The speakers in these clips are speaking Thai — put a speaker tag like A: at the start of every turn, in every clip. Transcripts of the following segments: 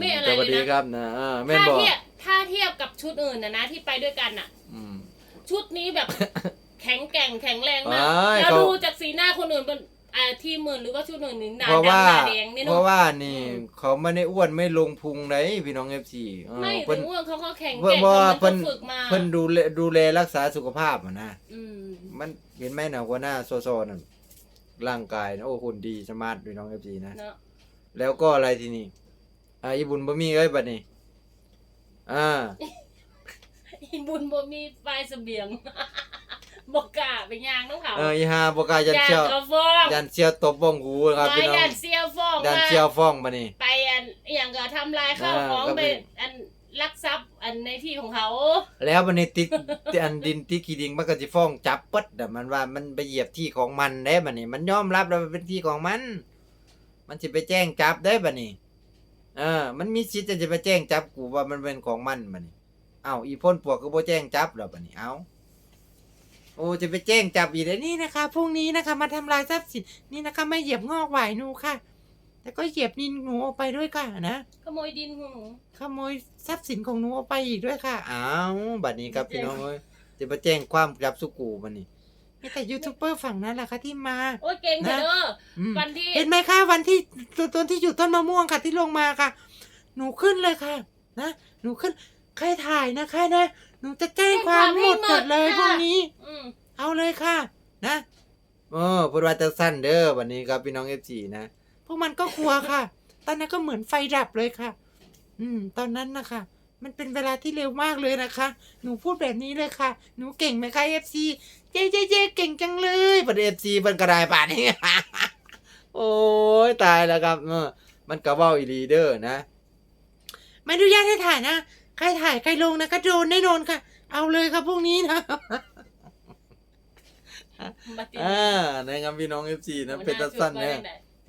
A: ไม่อะไร
B: สวัส
A: เล
B: ดี
A: ย
B: ค
A: นะ
B: รับนะอ่าแม่น
A: ถ้า
B: บอก
A: เทียบถ้าเทียบกับชุดอื่นนะนะที่ไปด้วยกันอะ
B: อืม
A: ชุดนี้แบบ แข็งแกร่งแข็งแรงมาก
B: ว้าย
A: แล้ว
B: เขา
A: ดูจากสีหน้าคนอื่นเป็นอ่าทีมอื่นหรือว่าชุดอื่นนี่หน้า
B: เพราะ
A: ดำ
B: ว่า
A: หน้าแดงนี่
B: เพ
A: เนาะ
B: ราะว่านี่
A: อืม
B: เขาไม่ได้อ้วนไม่ลงพุงเลยพี่น้องเอฟซี
A: ไม่
B: เพิ่
A: ถึ
B: น
A: งอ้วนเขาก็แข็ง
B: เพราะ
A: แกร่ง
B: ว่า
A: เขา
B: เพิ่น
A: ฝึกมา
B: เพิ่นดูแลดูแลรักษาสุขภาพอะนะ
A: อืม
B: มันเห็นไหมนะหัวหน้าโซโซนั่นร่างกายนะโอ้หุ่นดีสมาร์ทพี่น้องเอฟซีนะ
A: เนาะ
B: แล้วก็อะไรทีนี้ อ่าอีบุญบ่มีเอ้ยบัดนี้อ่า
A: อีบุญบ่มีไฟเสบียงบอกกล้าไปย่างน้องเขา
B: เอออีหาบ่กล้ายัน
A: ยาน
B: เชียว
A: กระฟอง
B: ยันเชียวตบบ้องหูครับ
A: มา
B: พี่น้อง
A: ยานเสียฟอง
B: ยัน
A: มา
B: เชียวฟ้องบัดนี้
A: ไปอันอหย่างก็ทำลายข้าว
B: อ่า
A: ของ
B: ก็
A: ไป
B: เป็น
A: อันลักทรัพย์อันในที่ของเขา
B: แล้วบัดนี้ติ๊กอันดินติ๊กขี้ดิงมันก็สิฟ้องจับปึ๊ดแต่มันว่ามันไปเหยียบที่ของมันได้บัดนี้ มันยอมรับแล้วมันเป็นที่ของมัน มันสิไปแจ้งจับได้บัดนี้ เออ มันมีสิทธิ์จะไปแจ้งจับกูว่ามันเป็นของมันบัดนี้เอ้าอีพ่นปวกก็บ่แจ้งจับแล้วบัดนี้เอ้าโอ้จะไปแจ้งจับอีกเลยนี่นะคะพรุ่งนี้นะคะ มาทำลายทรัพย์สินนี่นะคะไม่เหยียบงอกหวายหนูค่ะ แต่ก็เหยียบดินหนูออกไปด้วยค่ะนะ
A: ขโมยดินของหนู
B: ขโมยทรัพย์สินของหนูออกไปอีกด้วยค่ะอ้าวบัดนี้ครับพี่น้องเอ้ยจะมาแจ้งความจับสุกูบัดนี้ มีแต่ยูทูบเบอร์ฝั่งนั้นแหละค่ะที่มา
A: โอ้ยเก่งเถอะเด้อ
B: อืม
A: วันที่
B: เห็นไหมคะวันที่ตัวตนที่อยู่ต้นมะม่วงค่ะที่ลงมาค่ะ หนูขึ้นเลยค่ะ นะหนูขึ้นใครถ่ายนะคะนะหนูจะแจ้งความหมดหมดเลยพวกนี้
A: อืม
B: เอาเลยค่ะ นะเออพูดว่าจะสั้นเด้อวันนี้ครับพี่น้องเอฟซีนะพวกมันก็กลัวค่ะ ตอนนั้นก็เหมือนไฟดับเลยค่ะ อืม ตอนนั้นนะคะมันเป็นเวลาที่เร็วมากเลยนะคะ หนูพูดแบบนี้เลยค่ะ หนูเก่งไหมคะเอฟซีเจ๊เจ๊เจ๊เก่งจังเลยบัดเอฟซีมันกระไดป่านนี้โอ้ยตายแล้วครับเออมันกระเว้าอีลีเดอร์นะไม่อนุญาตให้ถ่ายนะ ใครถ่ายใครลงนะก็โดนแน่นอนค่ะ เอาเลยครับพวกนี้นะ
A: มาติด
B: อ่านะครับพี่น้องเอฟซีนะเป็นตัดสั้นเนี่ย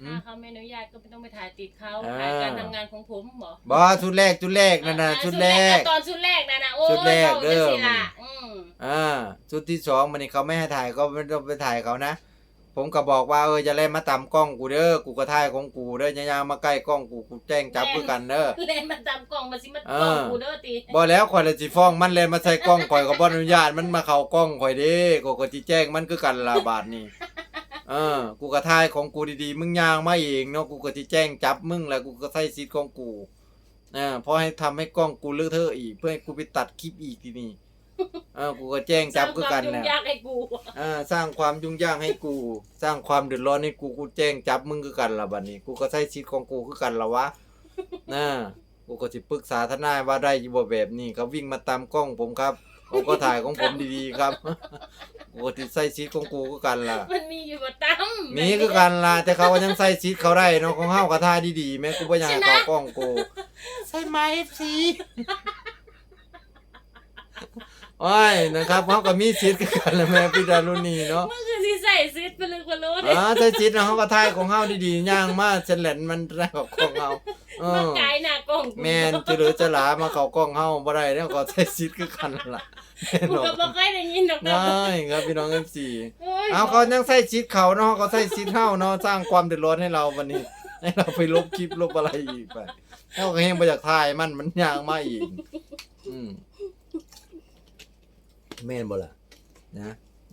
B: อืม
A: ถ้าเขาไม่อนุญาตก็ไม่ต้องไปถ่ายติดเขา
B: อ่า
A: ถ่ายการทำงานของผมเหรอบ
B: อชุดแรกชุดแรกนั่นนะ
A: อ่า
B: ชุดแรก
A: ตอนชุดแรกนะนะโอ้ย
B: ชุดแรกเด้อ
A: ว้าจังสิล่ะอืม
B: อ่า ชุดที่สองมันนี่เขาไม่ให้ถ่ายก็ไม่ต้องไปถ่ายเขานะ ผมก็บอกว่าเออจะเล่นมาตามกล้องกูเด้อกูก็ถ่ายของกูเด้ออย่าๆมาใกล้กล้องกูกูแจ้งจับคือกันเด้อ
A: เล่นมาตามกล่องมาสิมา
B: อ่า
A: กล่องกูเด้อตี
B: บ่แล้วข่อยเลยสิฟ้องมันเลยมาใส่กล้องข่อยก็บ่อนุญาตมันมาเข้ากล้องข่อยเด้กูก็สิแจ้งมันคือกันล่ะบาดนี้เออ กูก็ถ่ายของกูดีๆ มึงย่างมาเองเนาะ กูก็สิแจ้งจับมึงแล้วกูก็ใส่สิทธิ์ของกูอ่าเพราะให้ทำให้กล้องกูเลอะเทอะอีก เพื่อให้กูไปตัดคลิปอีกทีนี้ เออกูก็แจ้งจับคือกัน
A: สร้างความยุ่
B: นะ
A: งยากให้กู
B: อ่าสร้างความยุ่งยากให้กู สร้างความเดือดร้อนให้กูกูแจ้งจับมึงคือกันละบัดนี้ กูก็ใช้ชีวิตของกูคือกันละวะนะกูก็สิปรึกษาทนายว่าได้อยู่บ่แบบนี้เขาวิ่งมาตามกล้องผมครับผมก็ถ่ายของผมดีๆครับกูก็สิใช้ชีวิตของกูคือกันล่ะ
A: มันมีอยู่บ่ตั้ม
B: มีคือกันล่ะแต่เขาก็ยังใช้ชีวิตเขาได้เนาะของเฮาก็ถ่ายดีๆแม่กูบ่อยากให้เขากล้องกูใช่ไหม FC โอ้ยนะครับเขาก็มีสิทธิ์คือกันละแม่พี่ดารุณีเนาะ
A: มันคือสิใส่ซิดไปเลยกว่ารู้ดิ
B: อ๋อใช่จิตนะเขาก็ทายของเฮาดีๆย่างมาเฉลนมันได้กับของเฮาเอ
A: มา
B: อ
A: ไกลหน้ากล่องกู
B: แม่นจะเหลือจะหลามาเข้ากล้องเฮาบ่ได้แล้วก็ใช้จิตคือกันล่ะแน่
A: กู
B: นอ
A: ก็
B: น
A: บ่เคยได้ยินดอกนะ
B: ง่ายครับพี่น้อง MC
A: โอ้ย
B: เอาเขายังใส่จิตเขาเนาะเขาใส่จิตเฮาเนาะสร้างความเดือดร้อนให้เราวันนี้ ให้เราไปลบคลิปลบอะไรอีกไปแล้วก็เฮงบ่อยากทายมันมันย่างมาอีก อืม แม่นบ่ล่ะนะ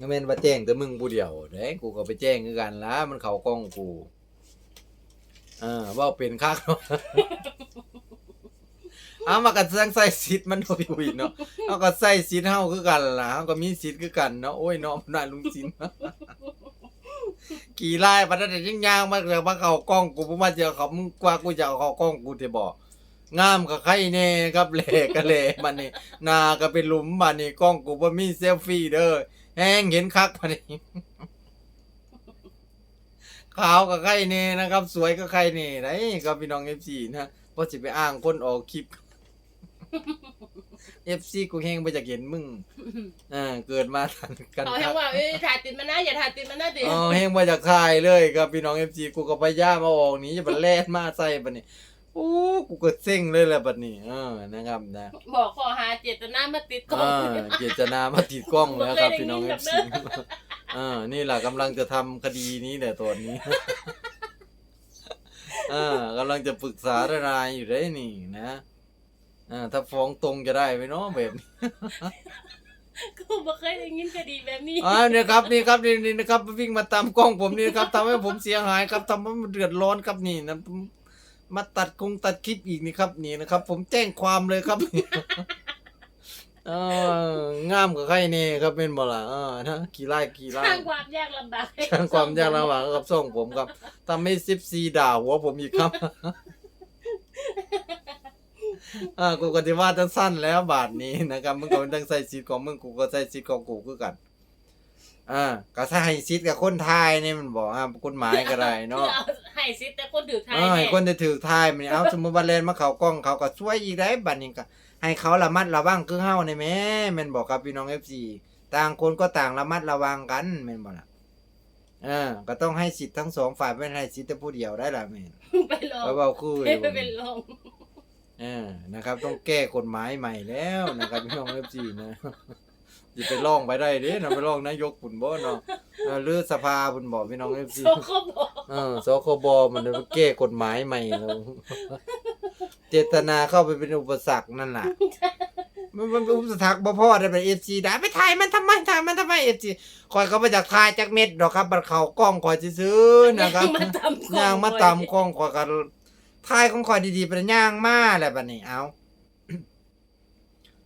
B: แม่นว่าแจ้งแต่มึงผู้เดียวเด้กูก็ไปแจ้งคือกันละมันเขากล้องกูเออว่าเป็นคักเนาะเอามากันสังใส่สิทธิ์มันโดยวินเนาะเอาก็ใส่สิทธิ์เฮาคือกันล่ะเฮาก็มีสิทธิ์คือกันเนาะโอ้ยเนาะน่าลุงสินกี่ไล่ปานนั้นแต่ยังยางมาจากมาเข้ากล้องกูบ่มาเจอเขามึงกว่ากูจะเอาเข้ากล้องกูสิบอก งามกับใครแน่ครับเหลก็เหลมันนี่หน้าก็เป็นหลุมบัดนี้กล้องกูบ่มีเซลฟี่เด้อแฮงเห็นคักบัดนี้ขาวกับใครเน่นะครับ สวยกับใครเน่ไหนครับพี่น้องเอฟซีนะเพราะสิไปอ้างคนออกคลิปเอฟซีกูแห้งไปจากเห็นมึงอ่าเกิดมาทันกัน
A: เขาให้ว่าเอ้ยถ่ายติดมันนะอย่าถ่ายติดมันนะดิ
B: อ๋อแห้งมาจากค่ายเลยครับพี่น้องเอฟซีกูก็พยายามมาออกหนี้จะมาแล่นมาใส่บัดนี้ โอ้กูก็เซ็งเลยแหละบัดนี้เออนะครับนะ
A: บอกขอหาเจตนามาติดกล้อง
B: อ่าเจตนามาติดกล้องแล้วครับ
A: บ่เคยได้
B: พี่น้อง
A: ยิ
B: เอนฟ
A: แบบนั้
B: ซี
A: น
B: อ่านี่แหละกำลังจะทำคดีนี้แหละตอนนี้เออกำลังจะปรึกษาทนายอยู่ได้นี่นะเออถ้าฟ้องตรงจะได้ไหมเนาะแบบนี้
A: กูบ่เคยได้ยินคดีแบบนี้
B: อ่าเนี่ยครับนี่ครับนี่นี่นะครับวิ่งมาตามกล้องผมนี่นะครับทำให้ผมเสียหายครับทำให้มันเดือดร้อนครับนี่นะ มาตัดคงตัดคลิปอีกนี่ครับ นี่นะครับ ผมแจ้งความเลยครับเอองามกับใครนี่ครับเป็นบ่ล่ะเออนะกี่ไร่กี่ไร่
A: สร้างความยากลำบากให้
B: สร้างความยากลำบากกับส่งผมครับทำให้ซิปซีด่าหัวผมอีกครับอ่ากูก็จะว่าจะสั้นแล้วบาทนี้นะครับมึงก็ต้องใส่ซีดของมึงกูก็ใส่ซีดของกูคือกันอ่าก็ใส่ซีดกับคนไทยนี่มันบอกอ่ากฎหมายก็ได้เนาะ
A: เอาให้ซิแต่คนถือไทย
B: เออให้
A: แน่
B: คนจะถือไทยมันเอา สมมุติว่าเล่นมาเขากล้องเขาก็ช่วยอีกได้บัดนี้ก็ให้เขาระมัดระวังคือเฮานี่แหม่แม่นบอกครับพี่น้อง FC ต่างคนก็ต่างระมัดระวังกันแม่นบ่ล่ะเออ ก็ต้องให้สิทธิ์ทั้งสองฝ่ายไม่ให้สิทธิ์แต่ผู้เดียวได้ล่ะแม่น
A: ไปลอง
B: เพราะว่าคู่อ
A: ให้
B: ยู่
A: ไปเป็นลอง
B: เออนะครับ ต้องแก้กฎหมายใหม่แล้วนะครับพี่น้อง FC นะอย่าไปร้องไปได้เด้นะไปร้องนายกปุ่นบ่เนาะเออหรือสภาปุ่นบอกพี่น้อง FC
A: โซเขาบอก
B: เออสคบมันจะไปแก้กฎหมายใหม่แล้วเจตนาเข้าไปเป็นอุปสรรคนั่นแหละมันมันเป็นอุปสรรคบ่พอได้เป็นเอฟซีได้ไปถ่ายมันทำไมถ่ายมันทำไมเอฟซีคอยเขาไปจากถ่ายจากเม็ดดอกครับบัดเขากล้องคอยซื้อๆนะครับ
A: ย่างมาตำกล้อง
B: ย่างมาตามกล้องคอยกันถ่ายของคอยดีๆเป็นย่างมาแหละบัดนี้เอา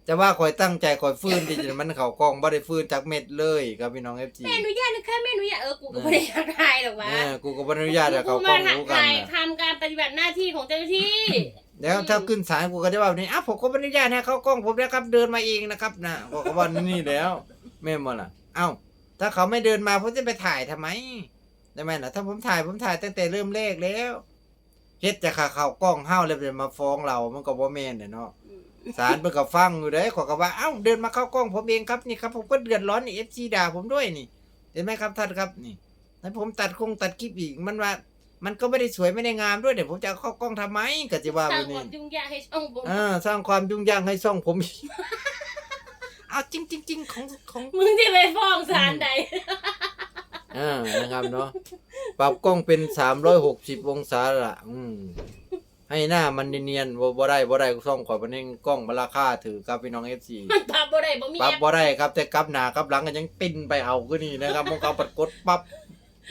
B: จะว่าคอยตั้งใจคอยฟื้นดีจนมันเขากล้องบ่ได้ฟื้นจากเม็ดเลยครับพี่น้องเอฟซี
A: แม่อนุญาตนะคะแม่อนุญาตเออกูก็ไม่ได้อยากถ่ายหรอกวะ
B: เออกูก็บ่อนุญาตให้
A: กู
B: เขากล้
A: มา
B: องรู้กัน
A: ถ่าย
B: น่ะ
A: ทำการปฏิบัติหน้าที่ของเจ้าหน้าที่
B: แล้วถ้าขึ้นศาลกูก็จะว่าแบบนี้อ้าวผมก็ไม่ได้ญาตให้เขากล้องผมนะครับ เดินมาเองนะครับนะก็ก็ว่านี่แล้วแม่นบ่ล่ะ เอ้า ถ้าเขาไม่เดินมาผมจะไปถ่ายทำไมได้ไหมล่ะถ้าผมถ่ายผมถ่ายตั้งแต่เริ่มแรกแล้วเฮ็ดจะขาเขากล้องเฮาแล้วจะมาฟ้องเรามันก็บ่แม่นเด้เนาะ ศาลเพิ่นก็ฟังอยู่เด้ขอยก็ว่าเอ้าเดินมาเข้ากล้องผมเองครับนี่ครับผมก็เดือดร้อนนี่ FC ด่าผมด้วยนี่ เห็นไหมครับท่านครับนี่แล้วผมตัดคงตัดคลิปอีกมันว่า มันก็ไม่ได้สวยไม่ได้งามด้วยเดี๋ยวผมจะเอาเข้ากล้องทำไมก็จะว่า
A: ส
B: ไป
A: ร้างค
B: นี่
A: วามยุ่งยากให้ช่องผม
B: อ่าสร้างความยุ่งยากให้ช่องผมอีกเอาจริงจริงจริงของของ
A: มึงจะไปฟ้องศาลใด
B: อ่านะครับเนาะ ปรับกล้องเป็นสามร้อยหกสิบองศาละอืม ให้หน้ามันเนียนๆบ่บ่ได้บ่ได้ช่องข่อยมันเองกล้องมันราคาถือครับพี่น้องเอฟซี
A: มันปรับบ่ได้บ่มี
B: ปรับ
A: แอป
B: บ่ได้ครับ แต่กลับหน้ากลับหลังก็ยังปิ้นไปเอาก็นี่นะครับพวกเขาปัดกดปั๊บ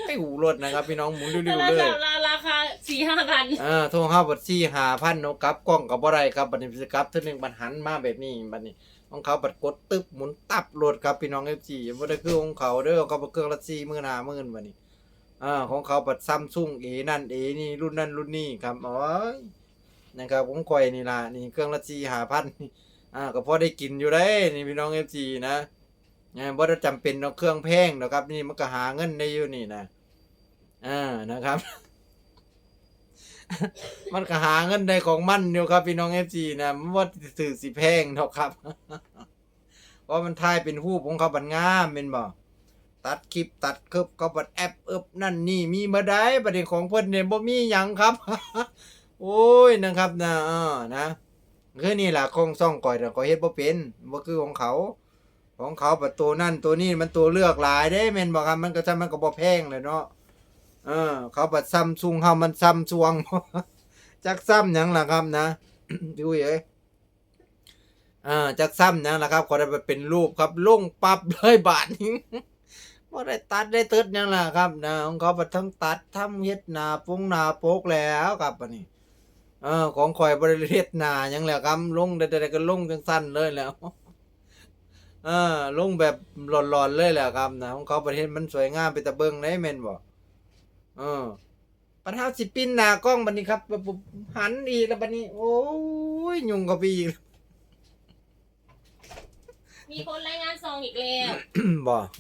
B: ให้หูรถนะครับ พี่น้องหมุนริ้
A: แต่
B: ว
A: ละ
B: ๆเลย
A: สาวราคาสี่ห้าพัน
B: อ่าโทรห้าบัดซี่หาพันเนาะกลับกล้องกับบ่ได้ครับบัดนี้สิกลับเทื่อหนึงบัดหันมาแบบนี้บัดนี้ของเขาบัดกดตึ๊บหมุนตับโหลดครับพี่น้อง FC บ่ได้คือของเขาเด้อเขาบ่เครื่องละ4มื้อหน้ามื้อบัดนี้ อ่าของเขาบัดซัมซุงเอนั่นเอนี่รุ่นนั้นรุ่นนี้ครับอ้ยนะครับของข่อยนี่ล่ะนี่เครื่องละ4 5,000นี่อ่าก็พอได้กินอยู่ได้นี่พี่น้อง FC นะอ่าบ่ได้จำเป็นเนาเครื่องแพงนะครับ นี่มันก็หาเงินได้อยู่นี่นะอ่านะครับ มันก็หาเงินได้ของมันอยู่ครับ พี่น้องเอฟซีนะมันว่าสื่อสิแพงเนาะครับเพราะมันทายเป็นรูปของเขาบันงามเป็นบ่ ตัดคลิปตัดคลิปเขาบัดแอปเอิบนั่นนี่มีมาได้ประเด็นของเพิ่อนเนี่ยบ่มีหยังครับ โอ้ยนะครับนะนะคือนี่แหละของซ่องก่อยแต่ก่อยเฮ็ดบ่เป็นบ่คือของเขา ของเขาบัดตัวนั่นตัวนี้มันตัวเลือกหลายเด้แม่นบ่ครับมันก็จะมันก็บ่แพงเลยเนาะเออ เขาบัดซัมซุงเฮามันซัมซวงจักซ้ำหยังล่ะครับนะดูเอ้ยอ่าจักซ้ำหยังล่ะครับขอได้ไปเป็นรูปครับลงปับเลยบาทนี้ บ่ได้ตัดได้ตึดหยังล่ะครับนะของเขาบัดทั้งตัดทำเฮ็ดหน้าปุงหน้าโปกแล้วครับอันนี้เออของข่อยบ่ได้เฮ็ดหน้าหยังแล้วครับลงได้ๆก็ลงจังสั้นเลยแล้วเออลงแบบหลอนๆเลยแหละครับนะของเขาประเทศมันสวยงามไปตะเบิงได้แม่นบ่เออปัญหาสิปิ้นหน้ากล้องบัดนี้ครับปุ๊บหันอีกแล้วบัดนี้ โอ้ยยุ่งกับพี่อีก
A: มีคนรายงานซองอีกแล้ว
B: บ่